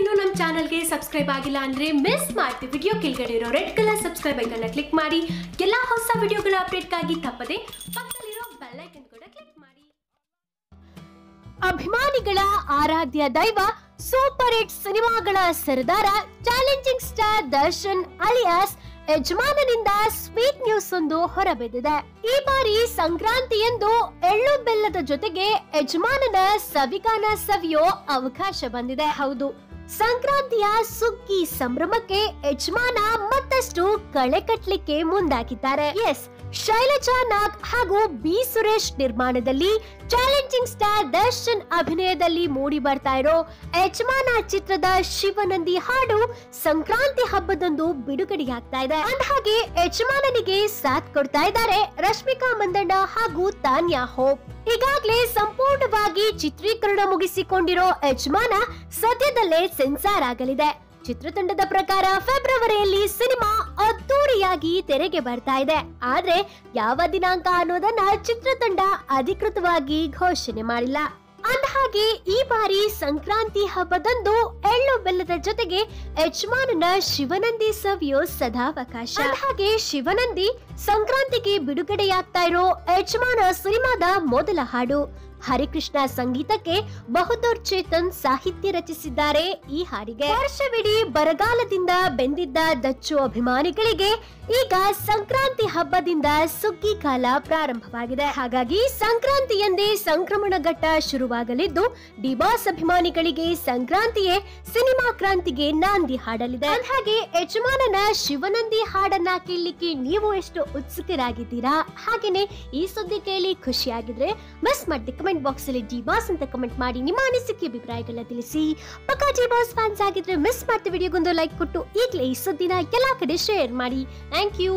ಇನ್ನೂ ನಮ್ಮ ಚಾನಲ್ಗೆ ಸಬ್ಸ್ಕ್ರೈಬ್ ಆಗಿಲ್ಲ ಅಂದ್ರೆ ಮಿಸ್ ಮಾಡ್ತಿ ವಿಡಿಯೋ ಕೆಳಗಡೆ ಇರೋ ರೆಡ್ ಕಲರ್ ಸಬ್ಸ್ಕ್ರೈಬ್ ಐಕನ್ನ ಕ್ಲಿಕ್ ಮಾಡಿ. ಎಲ್ಲಾ ಹೊಸ ವಿಡಿಯೋಗಳ ಅಪ್ಡೇಟ್ಗಾಗಿ ತಪ್ಪದೆ ಪಕ್ಕದಲ್ಲಿರೋ ಐಕನ್ ಕೂಡ ಕ್ಲಿಕ್ ಮಾಡಿ. ಅಭಿಮಾನಿಗಳ ಆರಾಧ್ಯ ದೈವ ಸೂಪರ್ ಹಿಟ್ ಸಿನಿಮಾಗಳ ಸರದಾರ ಚಾಲೆಂಜಿಂಗ್ ಸ್ಟಾರ್ ದರ್ಶನ್ ಅಲಿಯಾಸ್ ಯಜಮಾನನಿಂದ ಸ್ವೀಟ್ ನ್ಯೂಸ್ ಒಂದು ಹೊರಬಿದ್ದಿದೆ. ಈ ಬಾರಿ ಸಂಕ್ರಾಂತಿಯಂದು ಎಳ್ಳು ಬೆಲ್ಲದ ಜೊತೆಗೆ ಯಜಮಾನನ ಸವಿಗಾನ ಸವಿಯೋ ಅವಕಾಶ ಬಂದಿದೆ. ಹೌದು ಸಂಕ್ರಾಂತಿಯ ಸುಗ್ಗಿ ಸಂಭ್ರಮಕ್ಕೆ ಯಜಮಾನ ಮತ್ತಷ್ಟು ಕಳೆ ಕಟ್ಲಿಕ್ಕೆ ಮುಂದಾಗಿದ್ದಾರೆ. ಎಸ್ ಶೈಲಜಾ ನಾಗ್ ಹಾಗೂ ಬಿ ಸುರೇಶ್ ನಿರ್ಮಾಣದಲ್ಲಿ ಚಾಲೆಂಜಿಂಗ್ ಸ್ಟಾರ್ ದರ್ಶನ್ ಅಭಿನಯದಲ್ಲಿ ಮೂಡಿ ಬರ್ತಾ ಇರೋ ಯಜಮಾನ ಚಿತ್ರದ ಶಿವನಂದಿ ಹಾಡು ಸಂಕ್ರಾಂತಿ ಹಬ್ಬದಂದು ಬಿಡುಗಡೆಯಾಗ್ತಾ ಇದೆ. ಅಂದಹಾಗೆ ಯಜಮಾನನಿಗೆ ಸಾಥ್ ಕೊಡ್ತಾ ಇದ್ದಾರೆ ರಶ್ಮಿಕಾ ಮಂದಣ್ಣ ಹಾಗೂ ತಾನ್ಯಾ ಹೋಪ್. ಈಗಾಗಲೇ ಸಂಪೂರ್ಣವಾಗಿ ಚಿತ್ರೀಕರಣ ಮುಗಿಸಿಕೊಂಡಿರೋ ಯಜಮಾನ ಸದ್ಯದಲ್ಲೇ ಸೆನ್ಸಾರ್ ಆಗಲಿದೆ. ಚಿತ್ರತಂಡದ ಪ್ರಕಾರ ಫೆಬ್ರವರಿಯಲ್ಲಿ ಸಿನಿಮಾ ಅದ್ದೂರಿಯಾಗಿ ತೆರೆಗೆ ಬರ್ತಾ ಇದೆ. ಆದ್ರೆ ಯಾವ ದಿನಾಂಕ ಅನ್ನೋದನ್ನ ಚಿತ್ರತಂಡ ಅಧಿಕೃತವಾಗಿ ಘೋಷಣೆ ಮಾಡಿಲ್ಲ. ಅಂದಹಾಗೆ, ಈ ಬಾರಿ ಸಂಕ್ರಾಂತಿ ಹಬ್ಬದಂದು ಎಳ್ಳು ಬೆಲ್ಲದ ಜೊತೆಗೆ ಯಜಮಾನನ ಶಿವನಂದಿ ಸವಿಯೋ ಸದಾವಕಾಶ. ಹಾಗೆ ಶಿವನಂದಿ ಸಂಕ್ರಾಂತಿಗೆ ಬಿಡುಗಡೆಯಾಗ್ತಾ ಇರೋ ಯಜಮಾನ ಸಿನಿಮಾದ ಮೊದಲ ಹಾಡು. ಹರಿಕೃಷ್ಣ ಸಂಗೀತಕ್ಕೆ ಬಹುದೂರ್ ಚೇತನ್ ಸಾಹಿತ್ಯ ರಚಿಸಿದ್ದಾರೆ ಈ ಹಾಡಿಗೆ. ವರ್ಷವಿಡೀ ಬರಗಾಲದಿಂದ ಬೆಂದಿದ್ದ ದಚ್ಚು ಅಭಿಮಾನಿಗಳಿಗೆ ಈಗ ಸಂಕ್ರಾಂತಿ ಹಬ್ಬದಿಂದ ಸುಗ್ಗಿ ಕಾಲ ಪ್ರಾರಂಭವಾಗಿದೆ. ಹಾಗಾಗಿ ಸಂಕ್ರಾಂತಿಯಂದೇ ಸಂಕ್ರಮಣ ಘಟ್ಟ ಶುರುವಾಗಲಿದ್ದು, ಡಿಬಾಸ್ ಅಭಿಮಾನಿಗಳಿಗೆ ಸಂಕ್ರಾಂತಿಯೇ ಸಿನಿಮಾ ಕ್ರಾಂತಿಗೆ ನಾಂದಿ ಹಾಡಲಿದೆ. ಹಾಗೆ ಯಜಮಾನನ ಶಿವನಂದಿ ಹಾಡನ್ನ ಕೇಳಲಿಕ್ಕೆ ನೀವು ಎಷ್ಟು ಉತ್ಸುಕರಾಗಿದ್ದೀರಾ? ಹಾಗೇನೆ ಈ ಸುದ್ದಿ ಕೇಳಿ ಖುಷಿಯಾಗಿದ್ರೆ ಮಿಸ್ ಮಾಡಿ ಕಮೆಂಟ್ ಬಾಕ್ಸ್ ಅಲ್ಲಿ ಡಿಬಾಸ್ ಅಂತ ಕಮೆಂಟ್ ಮಾಡಿ ನಿಮ್ಮ ಅನಿಸಿಕೆ, ಅಭಿಪ್ರಾಯಗಳನ್ನ ತಿಳಿಸಿ. ಪಕ್ಕ ಡಿಬಾಸ್ ಫ್ಯಾನ್ಸ್ ಆಗಿದ್ರೆ ಮಿಸ್ ಮಾಡ್ತಾ ವಿಡಿಯೋಗೊಂದು ಲೈಕ್ ಕೊಟ್ಟು, ಈಗಲೇ ಈ ಸುದ್ದಿನ ಎಲ್ಲಾ ಕಡೆ ಶೇರ್ ಮಾಡಿ. Thank you